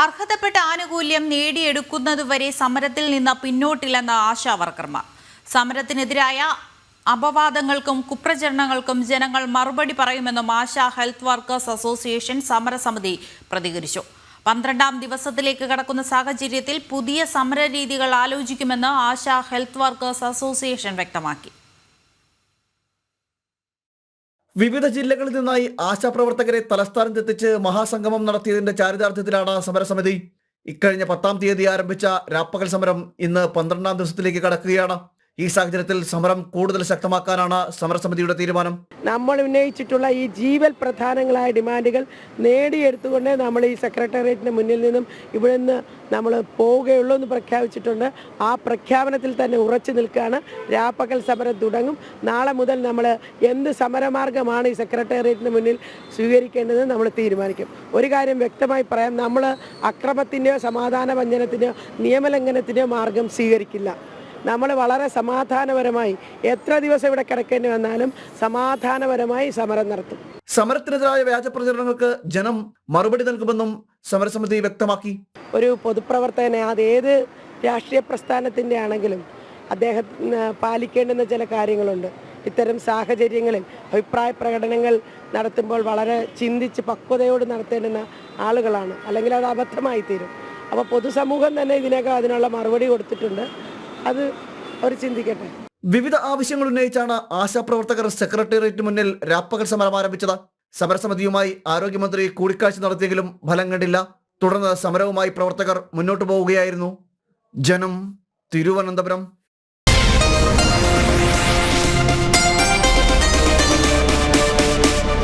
അർഹതപ്പെട്ട ആനുകൂല്യം നേടിയെടുക്കുന്നതുവരെ സമരത്തിൽ നിന്ന് പിന്നോട്ടില്ലെന്ന ആശാ വർക്കർമാർ സമരത്തിനെതിരായ അപവാദങ്ങൾക്കും കുപ്രചരണങ്ങൾക്കും ജനങ്ങൾ മറുപടി പറയുമെന്നും ആശാ ഹെൽത്ത് വർക്കേഴ്സ് അസോസിയേഷൻ സമരസമിതി പ്രതികരിച്ചു. പന്ത്രണ്ടാം ദിവസത്തിലേക്ക് കടക്കുന്ന സാഹചര്യത്തിൽ പുതിയ സമരരീതികൾ ആലോചിക്കുമെന്ന് ആശാ ഹെൽത്ത് വർക്കേഴ്സ് അസോസിയേഷൻ വ്യക്തമാക്കി. വിവിധ ജില്ലകളിൽ നിന്നായി ആശാപ്രവർത്തകരെ തലസ്ഥാനത്തെത്തിച്ച് മഹാസംഗമം നടത്തിയതിന്റെ ചാരിതാർത്ഥ്യത്തിലാണ് സമരസമിതി. ഇക്കഴിഞ്ഞ പത്താം തീയതി ആരംഭിച്ച രാപ്പകൽ സമരം ഇന്ന് പന്ത്രണ്ടാം ദിവസത്തിലേക്ക് കടക്കുകയാണ്. ഈ സാഹചര്യത്തിൽ സമരം കൂടുതൽ ശക്തമാക്കാനാണ് സമരസമിതിയുടെ തീരുമാനം. നമ്മൾ ഉന്നയിച്ചിട്ടുള്ള ഈ ജീവൽ പ്രധാനങ്ങളായ ഡിമാൻഡുകൾ നേടിയെടുത്തുകൊണ്ട് നമ്മൾ ഈ സെക്രട്ടേറിയറ്റിന് മുന്നിൽ നിന്നും ഇവിടെ നിന്ന് നമ്മൾ പോവുകയുള്ളൂ എന്ന് പ്രഖ്യാപിച്ചിട്ടുണ്ട്. ആ പ്രഖ്യാപനത്തിൽ തന്നെ ഉറച്ചു നിൽക്കുകയാണ്. രാപ്പകൽ സമരം തുടങ്ങും. നാളെ മുതൽ നമ്മൾ എന്ത് സമരമാർഗമാണ് ഈ സെക്രട്ടേറിയറ്റിന് മുന്നിൽ സ്വീകരിക്കേണ്ടത് നമ്മൾ തീരുമാനിക്കും. ഒരു കാര്യം വ്യക്തമായി പറയാം. നമ്മൾ അക്രമത്തിന്റെയോ സമാധാന വഞ്ചനത്തിന്റെയോ നിയമലംഘനത്തിന്റെയോ മാർഗം സ്വീകരിക്കില്ല. നമ്മൾ വളരെ സമാധാനപരമായി എത്ര ദിവസം ഇവിടെ കിടക്കേണ്ടി വന്നാലും സമാധാനപരമായി സമരം നടത്തും. സമരത്തിനെതിരായ വ്യാജ പ്രചരണങ്ങൾക്ക് ജനം മറുപടി നൽകുമെന്നും സമരസമിതി വ്യക്തമാക്കി. ഒരു പൊതുപ്രവർത്തകനെ അത് ഏത് രാഷ്ട്രീയ പ്രസ്ഥാനത്തിന്റെ ആണെങ്കിലും അദ്ദേഹം പാലിക്കേണ്ടുന്ന ചില കാര്യങ്ങളുണ്ട്. ഇത്തരം സാഹചര്യങ്ങളിൽ അഭിപ്രായ പ്രകടനങ്ങൾ നടത്തുമ്പോൾ വളരെ ചിന്തിച്ച് പക്വതയോട് നടത്തേണ്ടുന്ന ആളുകളാണ്. അല്ലെങ്കിൽ അത് അബദ്ധമായി തീരും. അപ്പോൾ പൊതുസമൂഹം തന്നെ ഇതിനൊക്കെ അതിനുള്ള മറുപടി കൊടുത്തിട്ടുണ്ട്. അത് അവർ ചിന്തിക്കട്ടെ. വിവിധ ആവശ്യങ്ങൾ ഉന്നയിച്ചാണ് ആശാപ്രവർത്തകർ സെക്രട്ടേറിയറ്റിന് മുന്നിൽ രാപ്പകൽ സമരം ആരംഭിച്ചത്. സമരസമിതിയുമായി ആരോഗ്യമന്ത്രി കൂടിക്കാഴ്ച നടത്തിയെങ്കിലും ഫലം കണ്ടില്ല. തുടർന്ന് സമരവുമായി പ്രവർത്തകർ മുന്നോട്ടു പോവുകയായിരുന്നു. ജനം തിരുവനന്തപുരം